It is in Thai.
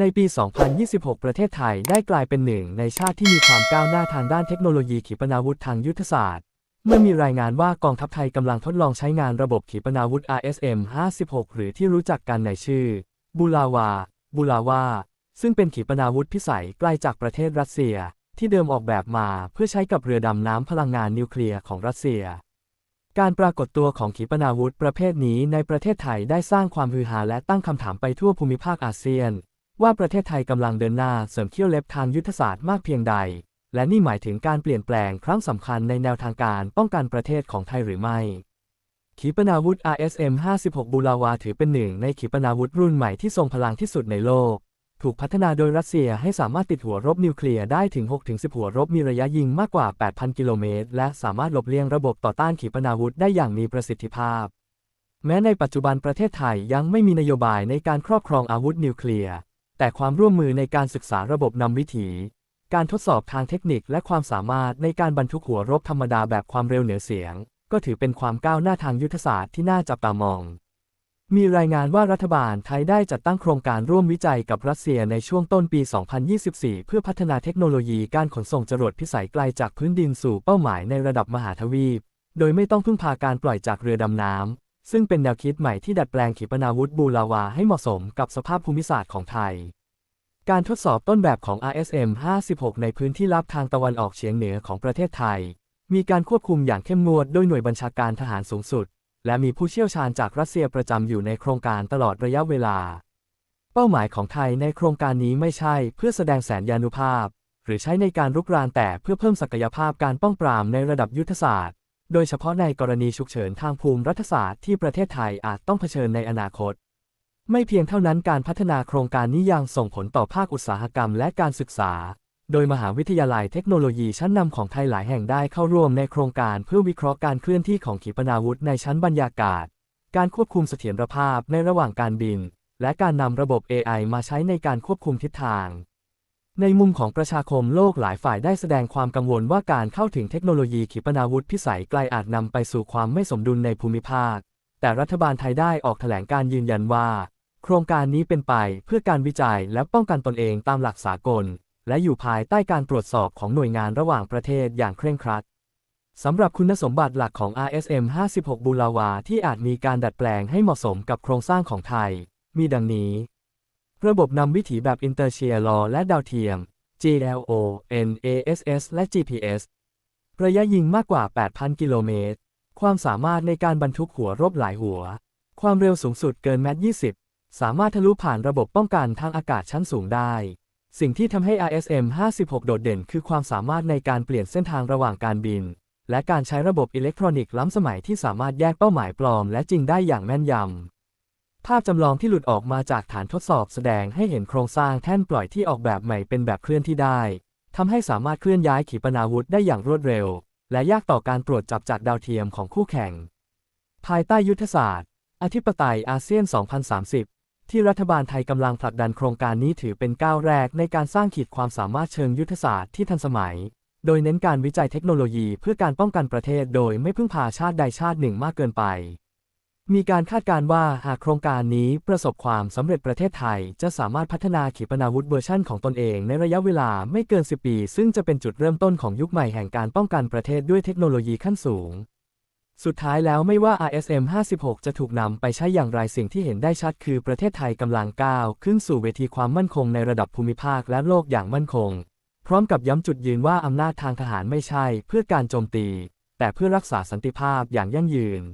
ในปี 2026 ประเทศไทยได้กลายเป็นหนึ่งในชาติที่มีความก้าวหน้าทางด้านเทคโนโลยีขีปนาวุธทางยุทธศาสตร์ เมื่อมีรายงานว่ากองทัพไทยกำลังทดลองใช้งานระบบขีปนาวุธ RSM 56 หรือที่รู้จักกันในชื่อบูลาวาบูลาวาซึ่งเป็นขีปนาวุธพิสัยไกล้จากประเทศรัสเซีย ที่เดิมออกแบบมาเพื่อใช้กับเรือดำน้ำพลังงานนิวเคลียร์ของรัสเซีย การปรากฏตัวของขีปนาวุธประเภทนี้ในประเทศไทยได้สร้างความฮือฮาและตั้งคำถามไปทั่วภูมิภาคอาเซียน ว่าประเทศไทยกำลังเดินหน้าเสริมเขี้ยวเล็บทางยุทธศาสตร์มากเพียงใด และนี่หมายถึงการเปลี่ยนแปลงครั้งสำคัญในแนวทางการป้องกันประเทศของไทยหรือไม่ ขีปนาวุธ RSM 56บูลาวาถือเป็นหนึ่งในขีปนาวุธรุ่นใหม่ที่ทรงพลังที่สุดในโลก ถูกพัฒนาโดยรัสเซียให้สามารถติดหัวรบนิวเคลียร์ได้ถึง 6-10 หัวรบมีระยะยิงมากกว่า 8,000 กิโลเมตร และสามารถหลบเลี่ยงระบบต่อต้านขีปนาวุธได้อย่างมีประสิทธิภาพ แม้ในปัจจุบันประเทศไทยยังไม่มีนโยบายในการครอบครองอาวุธนิวเคลียร์ แต่ความร่วมมือในการศึกษาระบบนำวิถี การทดสอบทางเทคนิคและความสามารถในการบรรทุกหัวรบธรรมดาแบบความเร็วเหนือเสียง ก็ถือเป็นความก้าวหน้าทางยุทธศาสตร์ที่น่าจับตามอง มีรายงานว่ารัฐบาลไทยได้จัดตั้งโครงการร่วมวิจัยกับรัสเซียในช่วงต้นปี 2024 เพื่อพัฒนาเทคโนโลยีการขนส่งจรวดพิสัยไกลจากพื้นดินสู่เป้าหมายในระดับมหาทวีป โดยไม่ต้องพึ่งพาการปล่อยจากเรือดำน้ำ ซึ่งเป็นแนวคิดใหม่ที่ดัดแปลงขีปนาวุธบูลาวาให้เหมาะสมกับสภาพภูมิศาสตร์ของไทย การทดสอบต้นแบบของ RSM 56 ในพื้นที่ลับทางตะวันออกเฉียงเหนือของประเทศไทย มีการควบคุมอย่างเข้มงวดโดยหน่วยบัญชาการทหารสูงสุด และมีผู้เชี่ยวชาญจากรัสเซียประจำอยู่ในโครงการตลอดระยะเวลา เป้าหมายของไทยในโครงการนี้ไม่ใช่เพื่อแสดงแสนยานุภาพ หรือใช้ในการรุกรานแต่เพื่อเพิ่มศักยภาพการป้องปรามในระดับยุทธศาสตร์ โดยเฉพาะในกรณีฉุกเฉินทางภูมิรัฐศาสตร์ที่ประเทศไทยอาจต้องเผชิญในอนาคต ไม่เพียงเท่านั้นการพัฒนาโครงการนี้ยังส่งผลต่อภาคอุตสาหกรรมและการศึกษา โดยมหาวิทยาลัยเทคโนโลยีชั้นนำของไทยหลายแห่งได้เข้าร่วมในโครงการเพื่อวิเคราะห์การเคลื่อนที่ของขีปนาวุธในชั้นบรรยากาศ การควบคุมเสถียรภาพในระหว่างการบิน และการนำระบบ AI มาใช้ในการควบคุมทิศทาง ในมุมของประชาคมโลกหลายฝ่ายได้แสดงความกังวลว่าการเข้าถึงเทคโนโลยีขีปนาวุธพิสัยไกลอาจนำไปสู่ความไม่สมดุลในภูมิภาค แต่รัฐบาลไทยได้ออกแถลงการยืนยันว่า โครงการนี้เป็นไปเพื่อการวิจัยและป้องกันตนเองตามหลักสากล และอยู่ภายใต้การตรวจสอบของหน่วยงานระหว่างประเทศอย่างเคร่งครัดสำหรับคุณสมบัติหลักของ RSM 56บูลาวาที่อาจมีการดัดแปลงให้เหมาะสมกับโครงสร้างของไทย มีดังนี้ ระบบนำวิถีแบบ Intercielo และดาวเทียม GLO NASS และ GPS ระยะยิงมากกว่า 8,000 กิโลเมตร ความสามารถในการบรรทุกหัวรบหลายหัว ความเร็วสูงสุดเกินแมต20 สามารถทะลุผ่านระบบป้องกันทางอากาศชั้นสูงได้ สิ่งที่ทำให้ RSM 56 โดดเด่นคือความสามารถในการเปลี่ยนเส้นทางระหว่างการบิน และการใช้ระบบอิเล็กทรอนิกส์ล้ำสมัยที่สามารถแยกเป้าหมายปลอมและจริงได้อย่างแม่นยำ ภาพจำลองที่หลุดออกมาจากฐานทดสอบแสดงให้เห็นโครงสร้างแท่นปล่อยที่ออกแบบใหม่เป็นแบบเคลื่อนที่ได้ทำให้สามารถเคลื่อนย้ายขีปนาวุธได้อย่างรวดเร็ว และยากต่อการตรวจจับจากดาวเทียมของคู่แข่ง ภายใต้ยุทธศาสตร์ อธิปไตยอาเซียน 2030 ที่รัฐบาลไทยกำลังผลักดันโครงการนี้ถือเป็นก้าวแรกในการสร้างขีดความสามารถเชิงยุทธศาสตร์ที่ทันสมัย โดยเน้นการวิจัยเทคโนโลยีเพื่อการป้องกันประเทศ โดยไม่พึ่งพาชาติใดชาติหนึ่งมากเกินไป มีการคาดการณ์ว่าหากโครงการนี้ประสบความสำเร็จประเทศไทย จะสามารถพัฒนาขีปนาวุธเวอร์ชั่นของตนเองในระยะเวลาไม่เกิน 10 ปี ซึ่งจะเป็นจุดเริ่มต้นของยุคใหม่แห่งการป้องกันประเทศด้วยเทคโนโลยีขั้นสูง สุดท้ายแล้วไม่ว่า RSM 56 จะถูกนำไปใช้อย่างไรสิ่งที่เห็นได้ชัดคือประเทศไทยกำลังก้าวขึ้นสู่เวทีความมั่นคงในระดับภูมิภาคและโลกอย่างมั่นคง พร้อมกับย้ำจุดยืนว่าอำนาจทางทหารไม่ใช่ เพื่อการโจมตี แต่เพื่อรักษาสันติภาพอย่างยั่งยืน